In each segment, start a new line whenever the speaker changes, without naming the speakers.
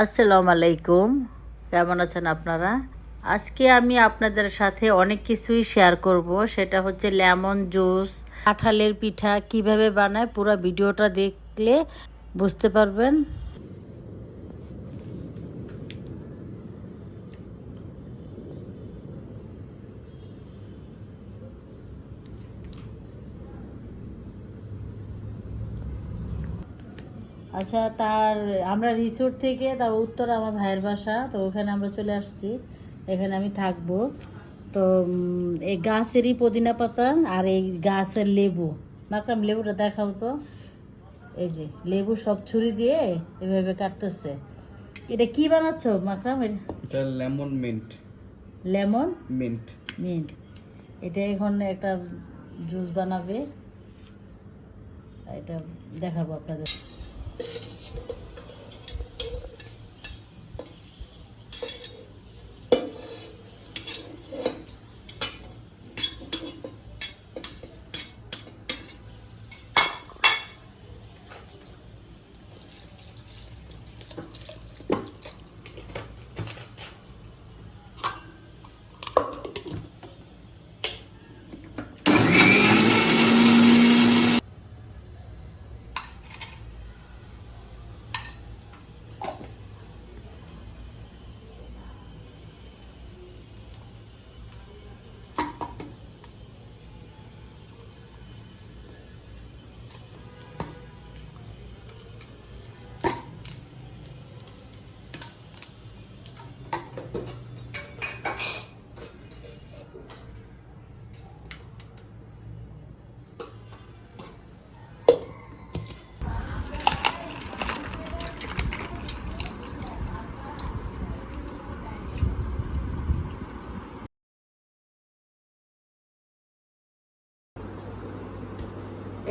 আসসালামু আলাইকুম। কেমন আছেন আপনারা? আজকে আমি আপনাদের সাথে অনেক কিছুই শেয়ার করব। সেটা হচ্ছে লেমন জুস, কাঁঠালের পিঠা কীভাবে বানায়, পুরো ভিডিওটা দেখলে বুঝতে পারবেন। আচ্ছা তার আমরা রিসোর্ট থেকে তার উত্তর আমার ভাইয়ের বাসা তো ওখানে আমরা চলে আসছি। এখানে আমি থাকব। তো এই গাছেরই পুদিনা পাতা আর এই গাছের লেবু। মাকড়াম লেবুটা দেখাও তো। এই যে লেবু সব ছুরি দিয়ে এভাবে কাটতেছে। এটা কি বানাচ্ছো মাকড়াম
এটা lemon mint.
Lemon?
Mint.
Mint. এটা এখন একটা জুস বানাবে। এটা দেখাবো আপনাদের।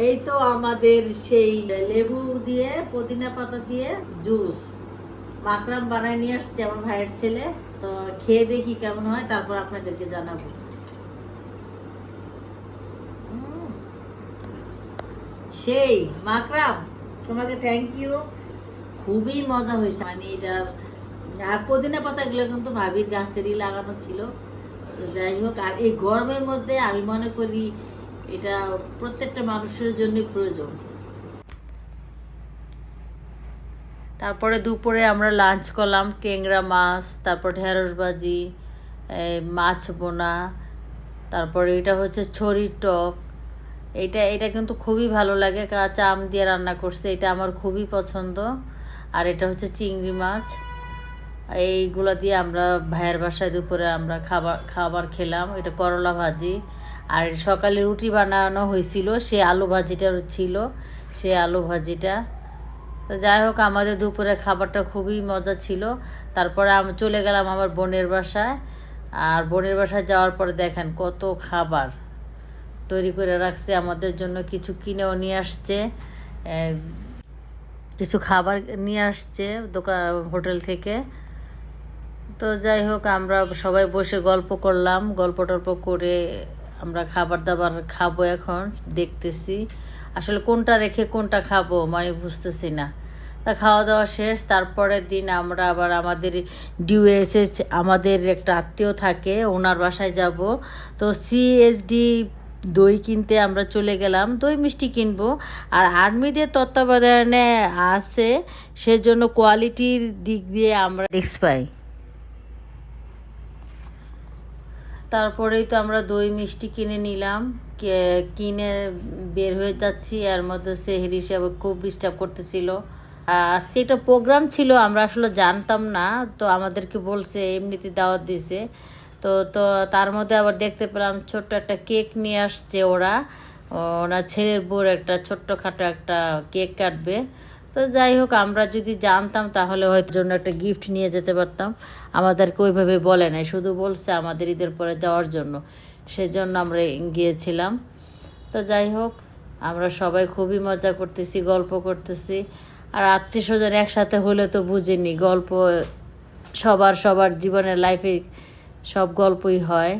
এই তো আমাদের সেই লেবু দিয়ে, পুদিনা পাতা দিয়ে জুস। মাকরাম বানায় নিয়ে আসছে আমার ভাইয়ের ছেলে। তো খেয়ে দেখি কেমন হয়, তারপর আপনাদেরকে জানাব। সেই মাকরাম তোমাকে থ্যাংক ইউ খুবই মজা হয়েছে। মানে এটার আর পুদিনা পাতাগুলো কিন্তু ভাবির গাছেরই লাগানো ছিল। তো যাই হোক, আর এই গরমের মধ্যে আমি মনে করি এটা প্রত্যেকটা মানুষের জন্য প্রয়োজন। তারপরে দুপুরে আমরা লাঞ্চ করলাম টেংরা মাছ, তারপর ঢেঁড়স ভাজি মাছ বোনা, তারপরে এটা হচ্ছে ছড়ির টক। এটা এটা কিন্তু খুবই ভালো লাগে, কাঁচা আম দিয়ে রান্না করছে, এটা আমার খুবই পছন্দ। আর এটা হচ্ছে চিংড়ি মাছ। এইগুলো দিয়ে আমরা ভাইয়ের বাসায় দুপুরে আমরা খাবার খাবার খেলাম। এটা করলা ভাজি। আর সকালে রুটি বানানো হয়েছিল, সে আলু ভাজিটা ছিল, সে আলু ভাজিটা। তো যাই হোক, আমাদের দুপুরে খাবারটা খুবই মজা ছিল। তারপরে আমি চলে গেলাম আমার বোনের বাসায়। আর বোনের বাসায় যাওয়ার পরে দেখেন কত খাবার তৈরি করে রাখছে, আমাদের জন্য কিছু কিনেও নিয়ে আসছে কিছু খাবার নিয়ে আসছে দোকান হোটেল থেকে। তো যাই হোক, আমরা সবাই বসে গল্প করলাম, গল্প টল্প করে আমরা খাবার দাবার খাব এখন, দেখতেছি। আসলে কোনটা রেখে কোনটা খাব মানে বুঝতেছি না। তা খাওয়া দাওয়া শেষ, তারপরের দিন আমরা আবার আমাদের ডিউএসএস আমাদের একটা আত্মীয় থাকে, ওনার বাসায় যাব। তো সিএসডি দই কিনতে আমরা চলে গেলাম, দই মিষ্টি কিনবো। আর আর্মিদের তত্ত্বাবধানে আছে, সেজন্য কোয়ালিটির দিক দিয়ে আমরা রিক্স পাই। তারপরেই তো আমরা দই মিষ্টি কিনে নিলাম। কিনে বের হয়ে যাচ্ছি। এর মধ্যে সেহেরি হিসাবে খুব ডিস্টার্ব করতেছিল। আজকে একটা প্রোগ্রাম ছিল, আমরা আসলে জানতাম না। তো আমাদেরকে বলছে, এমনিতে দাওয়াত দিছে। তো তো তার মধ্যে আবার দেখতে পেলাম, ছোট্ট একটা কেক নিয়ে আসছে ওরা। ওনার ছেলের বউর একটা ছোট্টখাটো একটা কেক কাটবে। তো যাই হোক, আমরা যদি জানতাম তাহলে হয়তো জন্য একটা গিফট নিয়ে যেতে পারতাম। আমাদেরকে ওইভাবে বলে নাই, শুধু বলছে আমাদের ঈদের পরে যাওয়ার জন্য। সেজন্য আমরা গিয়েছিলাম। তো যাই হোক, আমরা সবাই খুবই মজা করতেছি, গল্প করতেছি। আর আত্মীয় স্বজন একসাথে হলে তো বুঝিনি, গল্প সবার সবার জীবনের লাইফে সব গল্পই হয়।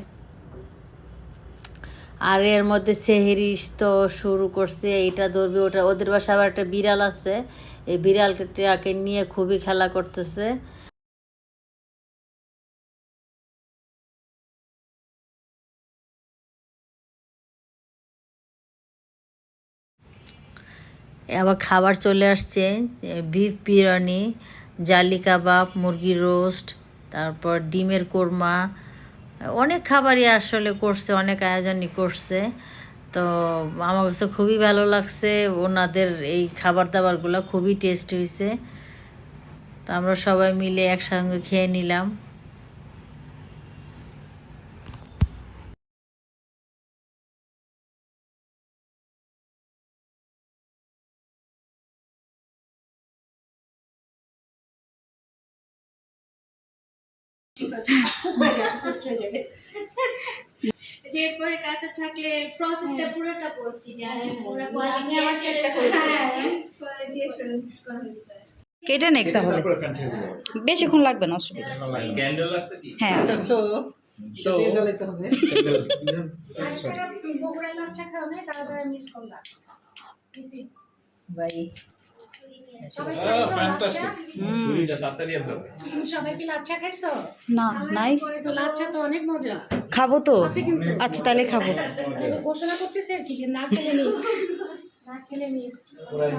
আর এর মধ্যে সেহেরিস তো শুরু করছে, এইটা ধরবে, ওটা, ওদের বাসা আবার একটা বিড়াল আছে। এই বিড়ালটাকে নিয়ে খুবই খেলা করতেছে। আবার খাবার চলে আসছে বিফ বিরিয়ানি, জালি কাবাব, মুরগির রোস্ট তারপর ডিমের কোরমা। অনেক খাবারই আসলে করছে, অনেক আয়োজনই করছে। তো আমার কাছে খুবই ভালো লাগছে, ওনাদের এই খাবার দাবারগুলো খুবই টেস্ট হয়েছে। তো আমরা সবাই মিলে একসঙ্গে খেয়ে নিলাম।
যে পরে কাছে থাকলে প্রসেসটা পুরোটা বলছি যে পুরো
আমি আমার চেষ্টা করেছি।
কোয়ালিটি অ্যাসুরেন্স করা
কেটে নেক তাহলে। বেশিক্ষণ লাগবে না অসুবিধা
ক্যান্ডেল আছে কি?
হ্যাঁ।
সো
আজকাল লাচ্ছা না
নাই।
তো লাচ্ছা তো অনেক মজা।
খাব তো। আচ্ছা তাহলে খাব।
ঘোষণা করতেছে আর কি যে না খেলে না
পুরাই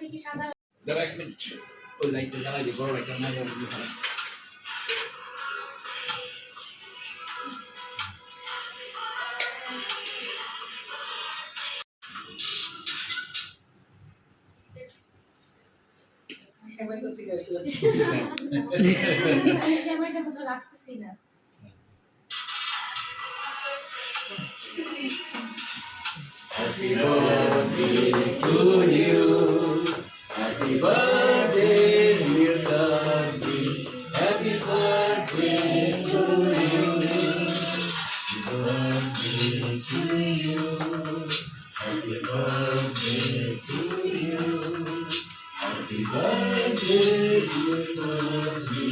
ঠিকই সাদা।
যারা একটু ওই লাইটটা জ্বালাই দিই বড় লাইটটা না জ্বালাই দিই ভালো।
আমি সেমাইটা কিন্তু রাখতেছি না
Happy birthday to you. Happy birthday, dear Darcy. Happy birthday to you. Happy birthday to you. Happy birthday to you. Happy birthday, dear Darcy.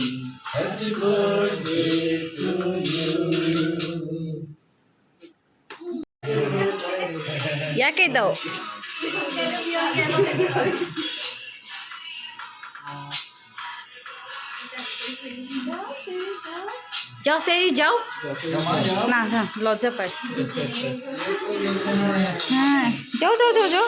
Happy birthday to you.
ইয়াকে দাও যাও সেরি যাও না না লজ্জা পায় হ্যাঁ যাও যাও যাও যাও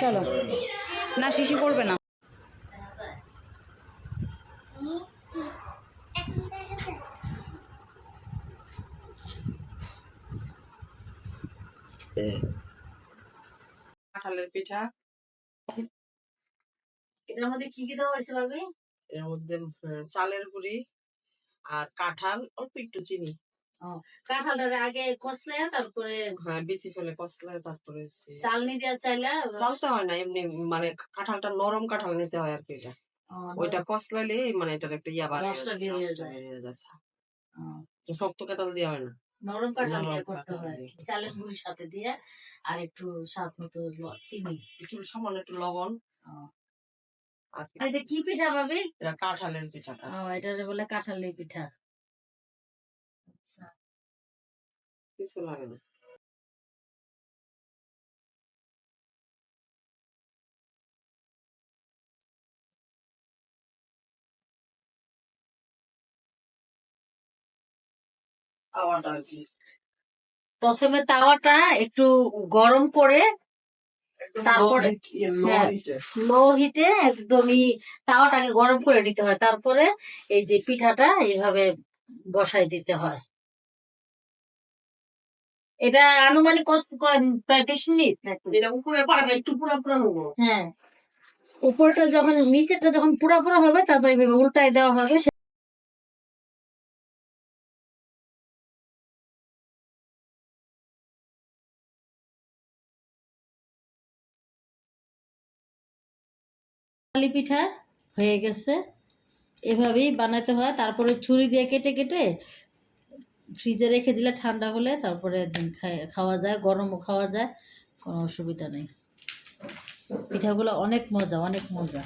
চলো। না শিশি করবে না।
কাঁঠালের পিঠা।
এটার মধ্যে কি কি দেওয়া হয়েছে ভাবি?
এর মধ্যে চালের গুঁড়ি আর কাঁঠাল অল্প একটু চিনি।
কাঁঠালটা আগে কষলে তারপরে
হ্যাঁ বেশি ফেলে কষলায় তারপরে
চালনি দেওয়া চাইলে
চালতে হয় না এমনি মানে কাঁঠালটা নরম কাঁঠাল নিতে হয় আর কি এটা। ওইটা কষলাইলে মানে এটার একটা ইয়া বার
বেরিয়ে যায়।
তো শক্ত কাঁঠাল দেওয়া হয় না?
নরম কাঁঠাল দিয়ে করতে হয়। চালের গুঁড়ির সাথে দিয়ে আর একটু স্বাদ মতো চিনি।
একটু সামান্য একটু লবণ।
এটা কি পিঠা ভাবি?
এটা কাঁঠালের পিঠাটা।
ও এটা বলে কাঁঠালি পিঠা। আচ্ছা
কিছু লাগে না। খাওয়াটা আর কি।
প্রথমে তাওয়াটা একটু গরম করে তারপরে-
low heat, ইয়ে,
হ্যাঁ। লো হিটে একদমই তাওয়াটাকে গরম করে নিতে হয়। তারপরে এই যে পিঠাটা এইভাবে বসাই দিতে হয়। এটা আনুমানিক কত প্রায় হ্যাঁ। উপরটা যখন নিচেরটা যখন পুরা পুরা হবে তারপরে উল্টায় দেওয়া হবে। পিঠা হয়ে গেছে। এভাবেই বানাতে হয়। তারপরে ছুরি দিয়ে কেটে কেটে ফ্রিজে রেখে দিলে ঠান্ডা হলে তারপরে খাওয়া যায়, গরমও খাওয়া যায়, কোনো অসুবিধা নেই। পিঠাগুলো অনেক মজা অনেক মজা।